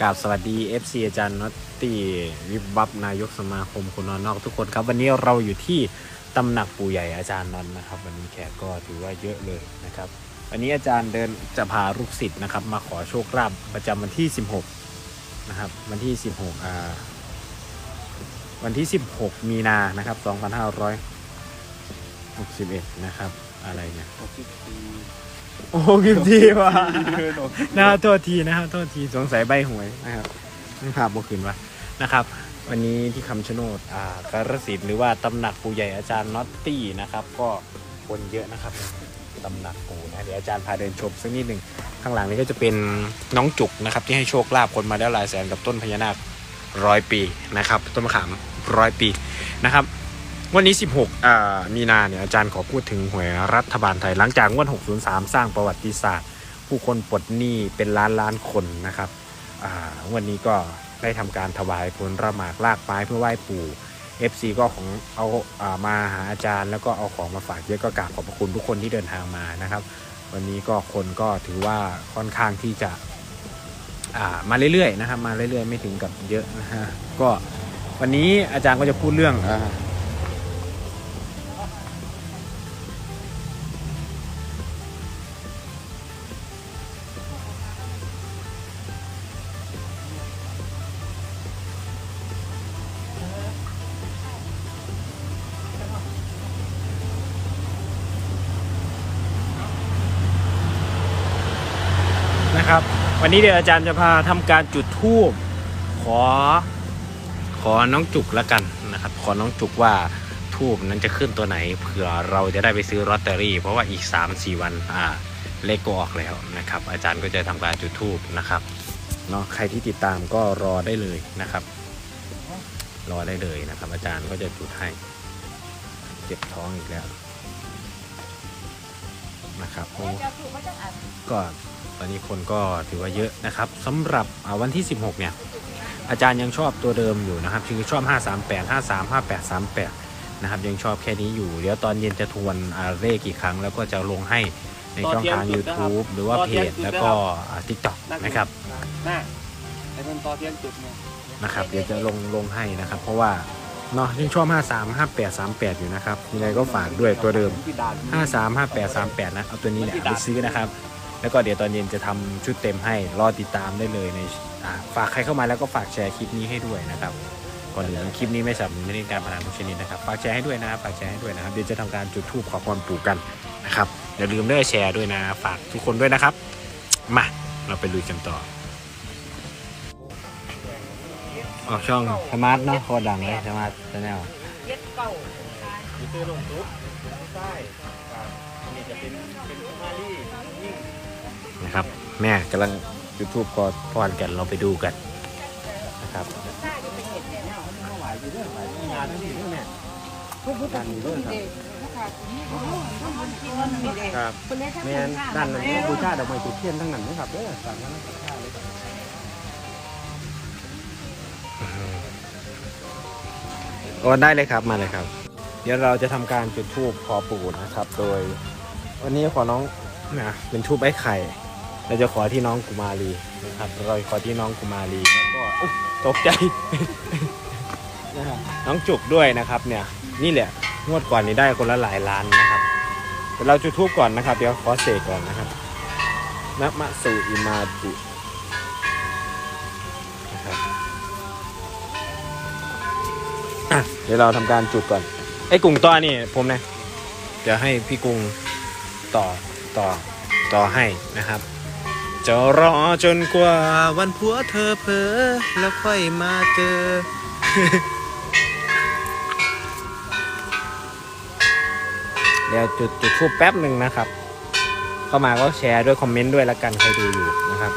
กราบสวัสดี FC อาจารย์นอตตี้วิบวับนายกสมาคมคนนอนนอกทุกคนครับ วันนี้เราอยู่ที่ตำหนักปู่ใหญ่อาจารย์นอนนะครับ วันนี้แขกก็ถือว่าเยอะเลยนะครับวันนี้อาจารย์เดินจะพาลูกศิษย์นะครับ มาขอโชคลาภประจำวันที่ 16 นะครับ วันที่ 16อ่าวันที่ 16 มีนานะครับ2561 นะครับ อะไรเนี่ย โอ้กิมทีว่ะเดินออกนะโทษทีนะครับโทษทีสงสัยใบหวยนะครับไม่ภาพบ่คืนวะนะครับ วันนี้ที่คำชะโนดอ่ากรสินธุ์หรือว่าตำหนักปู่ใหญ่อาจารย์น็อตตี้นะครับ ก็คนเยอะนะครับตำหนักปู่นะเดี๋ยวอาจารย์พาเดินชมสักนิดหนึ่งข้างหลังนี้ก็จะเป็นน้องจุกนะครับ ที่ให้โชคลาภคนมาแล้วหลายแสนกับต้นพญานาคร้อยปีนะครับ ต้นมะขามร้อยปีนะครับ วันนี้ 16อ่ามีนาเนี่ยอาจารย์ขอพูดถึงหวยรัฐบาลไทยหลังจากงวด603 สร้างประวัติศาสตร์ ผู้คนปลดหนี้เป็นล้านล้านคนนะครับอ่าวันนี้ก็ได้ทำการถวายผลระหมากลากไม้เพื่อไหว้ปู่ FC ก็ของเอาอามาหาอาจารย์ แล้วก็เอาของมาฝากเยอะก็กราบขอบพระคุณทุกคนที่เดินทางมานะครับ วันนี้ก็คนก็ถือว่าค่อนข้างที่จะามาเรื่อยๆนะครับมาเรื่อยๆ ไม่ถึงกับเยอะนะฮะก็วันนี้อาจารย์ก็จะพูดเรื่องอ วันนี้เดี๋ยวอาจารย์จะพาทำการจุดธูปขอ ขอน้องจุกละกันนะครับ ขอน้องจุกว่าทูบนั้นจะขึ้นตัวไหนเผื่อเราจะได้ไปซื้อลอตเตอรี่ เพราะว่าอีก 3-4 วันอ่าเลขก็ออกแล้วนะครับ อาจารย์ก็จะทำการจุดธูปนะครับเนาะใครที่ติดตามก็รอได้เลยนะครับ รอได้เลยนะครับ อาจารย์ก็จะจุดให้เจ็บท้องอีกแล้วนะครับโอ้ก็ ตอนนี้คนก็ถือว่าเยอะนะครับสำหรับอ่าวันที่ 16 เนี่ย อาจารย์ยังชอบตัวเดิมอยู่นะครับคือชอบ 538 53 58 38 นะครับ ยังชอบแค่นี้อยู่ เดี๋ยวตอนเย็นจะทวนอ่าเลขกี่ครั้ง แล้วก็จะลงให้ในช่องทาง YouTube หรือว่าเพจแล้วก็ทิกตอกนะครับหน้าไอ้คนต่อเทียนจุดเนี่ยนะครับ เดี๋ยวจะลงลงให้นะครับ เพราะว่าเนาะยังชอบ 53 58 38 อยู่นะครับยังไงก็ฝากด้วยตัวเดิมที่ด่านห้าสามห้าแปดสามแปดนะ เอาตัวนี้แหละเอาไปซื้อนะครับ แล้วก็เดี๋ยวตอนเย็นจะทำชุดเต็มให้รอติดตามได้เลยในฝากใครเข้ามาแล้วก็ฝากแชร์คลิปนี้ให้ด้วยนะครับก่อนอื่นคลิปนี้ไม่สนับนุนไม่ได้การพนันทุกชนิดนะครับฝากแชร์ให้ด้วยนะครับฝากแชร์ให้ด้วยนะครับเดี๋ยวจะทำการจุดธูปขอพรปู่กันนะครับอย่าลืมด้วยแชร์ด้วยนะ ฝากทุกคนด้วยนะครับ มาเราไปลุยกันต่อออกช่องสมาร์ทเนาะโคตรดังเลยสมาร์ทชาแนลเย็ดเก่ามีซื้อลงทุบใต้อันนี้จะเป็นเป็นมารี่ นะครับ แม่กำลังยูทูบกอพรกันเราไปดูกันนะครับหวายอยู่ด้วยหวายงานทั้งทีด้วยเนี่ยการมีด้วยครับครับแม่นด้านนั้นก็บูชาดอกไม้จุดเทียนทั้งนั้นนะครับเด้อสั่งนั้นบูชาเลยครับโอนได้เลยครับมาเลยครับ เดี๋ยวเราจะทำการจุดทูบขอปู่นะครับ โดย วันนี้ขอน้องนะเป็นทูบไอ้ไข่ เราจะขอที่น้องกุมารีนะครับเราขอที่น้องกุมารีแล้วก็อุ๊ยตกใจนะครับน้องจุกด้วยนะครับเนี่ยนี่แหละงวดก่อนนี้ได้คนละหลายล้านนะครับเดี๋ยวเราจุดทูบก่อนนะครับ เดี๋ยวขอเสกก่อนนะครับนะมะสูอิมาตุนะครับอะเดี๋ยวเราทำการจุดก่อนไอ้กรุงต่อนี่ผมนะเดี๋ยวให้พี่กรุงต่อต่อต่อให้นะครับ จะรอจนกว่าวันผัวเธอเพอแล้วค่อยมาเจอ เดี๋ยวจุดจุดทูบแป๊บหนึ่งนะครับ เข้ามาก็แชร์ด้วยคอมเมนต์ด้วยละกันใครดูอยู่นะครับ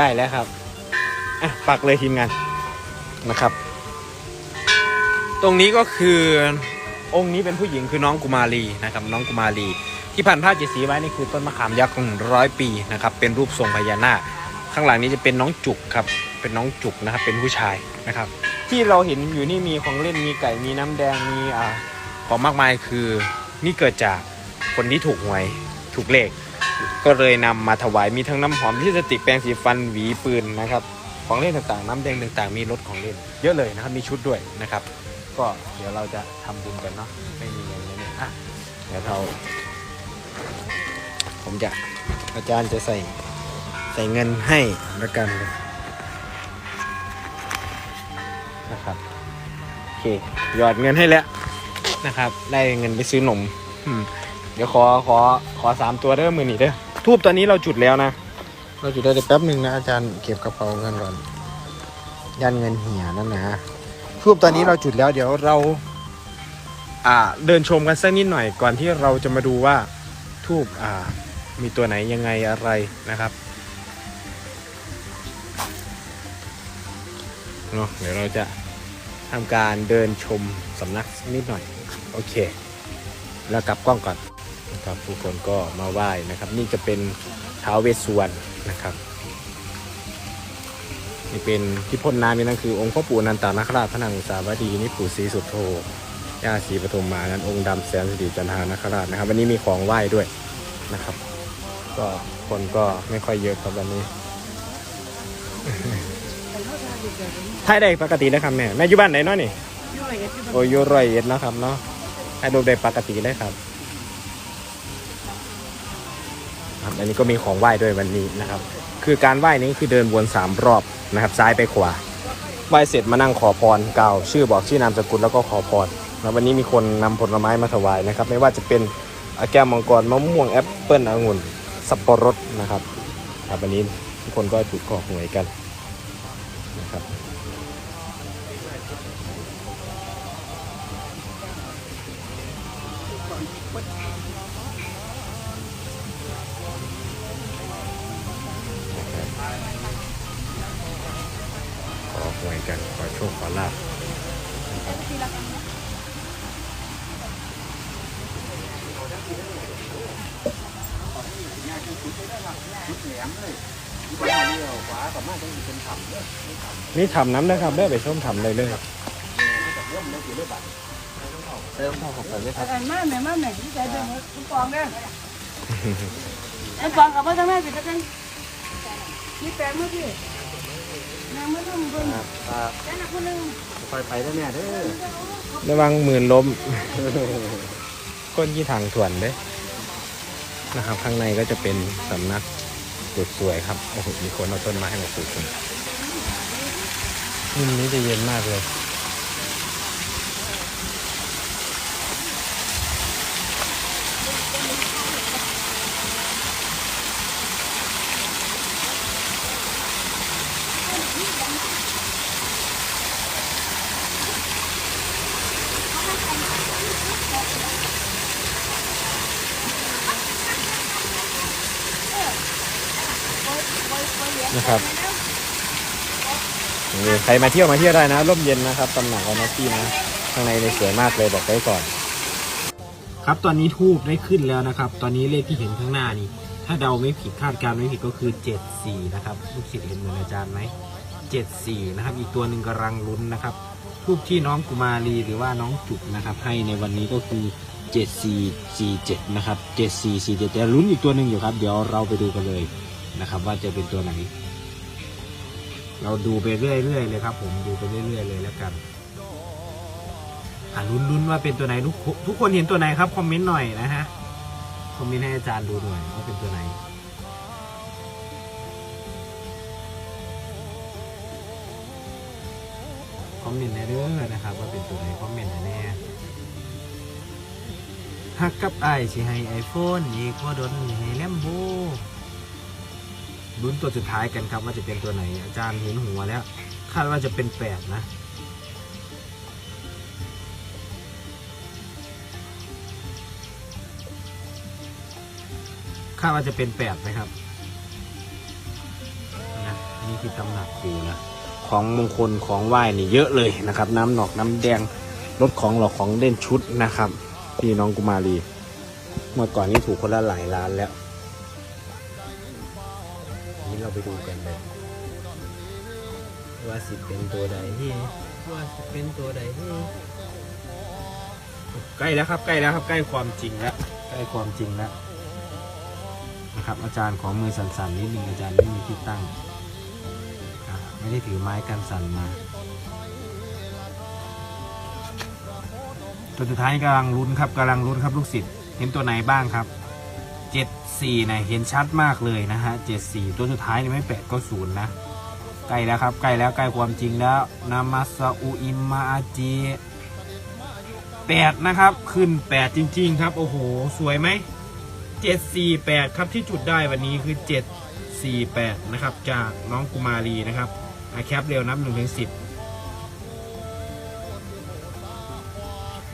ได้แล้วครับอะปักเลยทีมงานนะครับ ตรงนี้ก็คือองค์นี้เป็นผู้หญิงคือน้องกุมารีนะครับ น้องกุมารี ที่ที่พันผ้าเจ็ดสีไว้นี่คือต้นมะขามยักษ์ร้อยปีนะครับ เป็นรูปทรงพญานาคข้างหลังนี้จะเป็นน้องจุกครับ เป็นน้องจุกนะครับ เป็นผู้ชายนะครับ ที่เราเห็นอยู่นี่มีของเล่นมีไก่มีน้ำแดงมีอ่าของมากมายคือนี่เกิดจากคนที่ถูกหวยถูกเลข ก็เลยนำมาถวายมีทั้งน้ำหอมที่สติกแปรงสีฟันหวีปืนนะครับของเล่นต่างๆ น้ำแดงต่างๆ มีรถของเล่นเยอะเลยนะครับมีชุดด้วยนะครับ ก็เดี๋ยวเราจะทำบุญกันเนาะไม่มีเงินเลยเนี่ยอะเดี๋ยวเรา ผมจะอาจารย์จะใส่ใส่เงินให้ล้วกันนะครับโอเคหยอดเงินให้แล้วนะครับ ได้เงินไปซื้อนมเดี๋ยวขอขอขอสามตัวเด้อมือหนีเด้อ ทูบตอนนี้เราจุดแล้วนะ เราจุดได้แป๊บหนึ่งนะอาจารย์เก็บกระเป๋าเงินก่อนยันเงินเหี่ยนั่นนะทูบตอนนี้เราจุดแล้วเดี๋ยวเรา อ่า เดินชมกันสักนิดหน่อยก่อนที่เราจะมาดูว่าทูบอ่า มีตัวไหนยังไงอะไรนะครับเนาะเดี๋ยวเราจะทำการเดินชมสำนักนิดหน่อย โอเค แล้วกลับกล้องก่อน นะครับทุกคนก็มาไหว้นะครับ นี่จะเป็นท้าวเวสสุวรรณนะครับนี่เป็นที่พ่นน้ำนี่นั่นคือองค์พ่อปู่อนันตนาคราชพระนางอุตสาวดีนี่ปู่ศรีสุโธย่าศรีปฐมมานั้นองค์ดำแสนสิริจันทานาคราชนะครับ วันนี้มีของไหว้ด้วยนะครับ ก็คนก็ไม่ค่อยเยอะครับวันนี้ถ่ายได้ปกตินะครับแม่แม่อยู่บ้านไหนเนาะนี่โอ้ยอยู่ร้อยเอ็ดเนาะครับเนาะถ่ายรูปได้ปกติเลยครับ ครับอันนี้ก็มีของไหว้ด้วยวันนี้นะครับ คือการไหว้นี้คือเดินวนสามรอบนะครับ ซ้ายไปขวาไหว้เสร็จมานั่งขอพรกล่าวชื่อบอกชื่อนามสกุลแล้วก็ขอพรแล้ววันนี้มีคนนำผลไม้มาถวายนะครับ ไม่ว่าจะเป็นแก้วมังกรมะม่วงแอปเปิ้ลองุ่นสับปะรดนะครับครับวันนี้ทุกคนก็จุดขอหวยกันนะครับ นี่ทำน้ำนะครับได้ไปส้มทำเลยเลยครับเติมข้าวของกันเลยครับไอ้แม่แม่แม่แม่ที่ใจเดิมทุกปองเด้อไอ้ปองกับพ่อทั้งแม่สิกันนี่แปลงมาพี่นางไม่ต้องเบิ่งแค่นักคนนึงคอยไปแล้วเนี่ยเด้อระวังหมื่นล้มก้นยี่ทางถ่วนเลยนะครับ ข้างในก็จะเป็นสำนัก สุดสวยครับ โอ้โห มีคนเอาต้นไม้ให้มาปลูกนมุมนี้จะเย็นมากเลย นะครับ นี่ใครมาเที่ยวมาเที่ยวได้นะร่มเย็นนะครับตำหนักออนตี้นะข้างในในสวยมากเลยบอกไว้ก่อน ครับตอนนี้ทูบได้ขึ้นแล้วนะครับ ตอนนี้เลขที่เห็นข้างหน้านี่ ถ้าเดาไม่ผิดคาดการไม่ผิดก็คือ 74 นะครับลูกศิษย์เห็นเหมือนอาจารย์ไหม74 นะครับ อีกตัวหนึ่งกำลังลุ้นนะครับทูบที่น้องกุมารีหรือว่าน้องจุกนะครับ ให้ในวันนี้ก็คือ 7447 นะครับ 7447จะลุ้นอีกตัวหนึ่งอยู่ครับ เดี๋ยวเราไปดูกันเลยนะครับ ว่าจะเป็นตัวไหน เราดูไปเรื่อยๆเลยครับ ผมดูไปเรื่อยๆเลยแล้วกันอ่าลุ้นๆว่าเป็นตัวไหนทุกทุกคนเห็นตัวไหนครับคอมเมนต์หน่อยนะฮะคอมเมนต์ให้อาจารย์ดูหน่อยว่าเป็นตัวไหนคอมเมนต์ในเรื่องนะครับ ว่าเป็นตัวไหนคอมเมนต์แน่ฮักกับไอายสิให้ไอโฟนอีกว่าโดนให้แลมโบ ลุ้นตัวสุดท้ายกันครับว่าจะเป็นตัวไหน อาจารย์เห็นหัวแล้ว คาดว่าจะเป็นแปดนะคาดว่าจะเป็นแปดนะครับนะนี่คือตำหนักครูนะของมงคลของไหว้นี่เยอะเลยนะครับ น้ำหนอกน้ำแดงรถของหลอกของเล่นชุดนะครับ พี่น้องกุมารี เมื่อก่อนนี้ถูกคนละหลายล้านแล้ว เราไปดูกันเลยว่าสิเป็นตัวใดที่ว่าสิเป็นตัวใดที่ใกล้แล้วครับใกล้แล้วครับใกล้ความจริงแล้วใกล้ความจริงแล้วนะครับ อาจารย์ของมือสั่นๆนิดนึงอาจารย์ไม่มีที่ตั้งไม่ได้ถือไม้กันสั่นมาตัวสุดท้ายกำลังลุ้นครับกำลังลุ้นครับลูกศิษย์เห็นตัวไหนบ้างครับ เจ็ดสี่นะเห็นชัดมากเลยนะฮะเจ็ดสี่ตัวสุดท้ายนี่ไม่แปดก็ศูนย์นะใกล้แล้วครับใกล้แล้วใกล้ความจริงแล้วนามาซาอุอิมมาอาจีแปดนะครับ ขึ้นแปดจริง ๆ ครับ โอ้โห สวยไหมเจ็ดสี่แปดครับที่จุดได้วันนี้คือเจ็ดสี่แปดนะครับ จากน้องกุมารีนะครับอะแคปเร็วนับหนึ่งถึงสิบ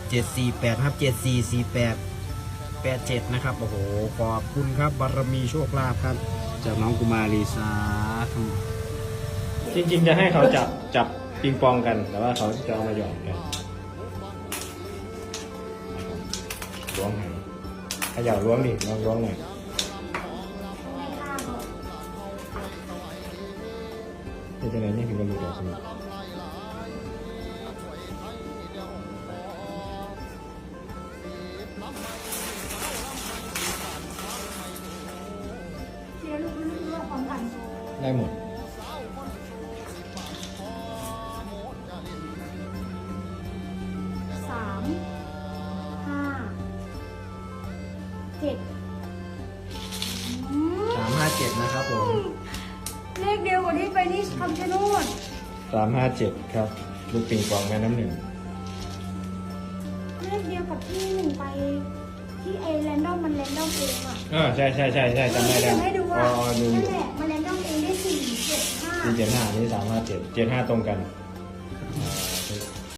เจ็ดสี่แปดครับเจ็ดสี่สี่แปดแปดเจ็ดนะครับ โอ้โห ขอบคุณครับ บารมีโชคลาภครับ จากน้องกุมารีสาธุจริงๆ จะให้เขาจับจับปิงปองกัน แต่ว่าเขาจะเอามาหยอดกันล้วงให้เขย่าล้วงดิลองล้วงหน่อยนี่จะไหนนี่คือบรรลุดอกสมุทเได้หมด สามห้าเจ็ดอืมสามห้าเจ็ดนะครับผมเลขเดียวกว่าที่ไปที่คำชะโนดสามห้าเจ็ดครับลูกปิงปองแม่น้ำหนึ่งเลขเดียวกับที่หนึ่งไปที่ไอแรนดอมมันแรนดอมเองอะ อ่าใช่ใช่ใช่ใช่จำได้แล้วให้ดูว่าอ๋อดูอนั่ยู่นแหละมันแรนดอมเองได้ สี่เจ็ดห้านี้สามห้าเจ็ดเจ็ดห้าตรงกัน